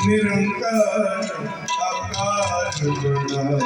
ਨਿਰੰਕਾਰ ਆਕਾਰ ਬਣਾ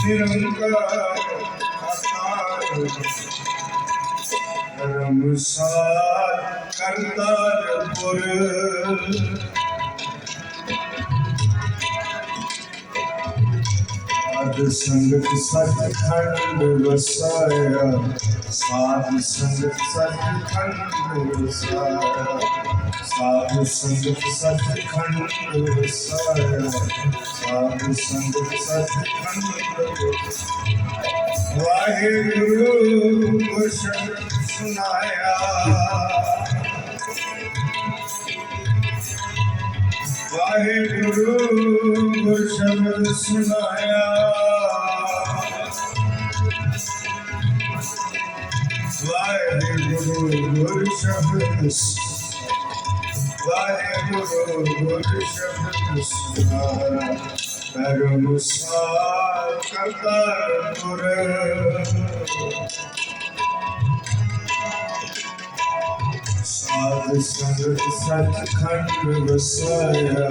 ਨਿਰੰਕਾਰ ਆਕਾਰ ਰਮਸਾਰ ਕਰਤਾਰਪੁਰ ਸਾਧ ਸੰਗਤ ਸਤਖੰਡ ਵਸਾਇਆ, ਸਾਧ ਸੰਗਤ ਸਤਖੰਡ ਵਸਾਇਆ, ਸਾਧ ਸੰਗਤ ਸਤਖੰਡ ਵਸਾਇਆ, ਸਾਧ ਸੰਗਤ Sachkhand Waheguru ਗੁਰਸ਼ਬਦ ਸੁਨਾਇਆ Waheguru gülşen sinaya. Vay be guru gülşen Vay be guru gülşen sinaya. Merum sağ kadar kure Sadece sadece sadece kalbi vesaya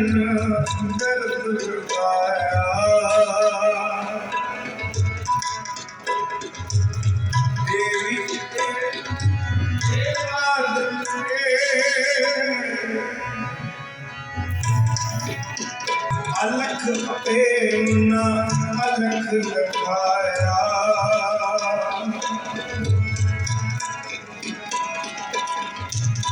Taran ਕਰਨ ਦੇਵੀ ਤੇਰੇ ਸੇਵਾ ਅਲਖ ਪ੍ਰੇਮ ਅਲਖ ਅਲਖ ਅਵੇਮ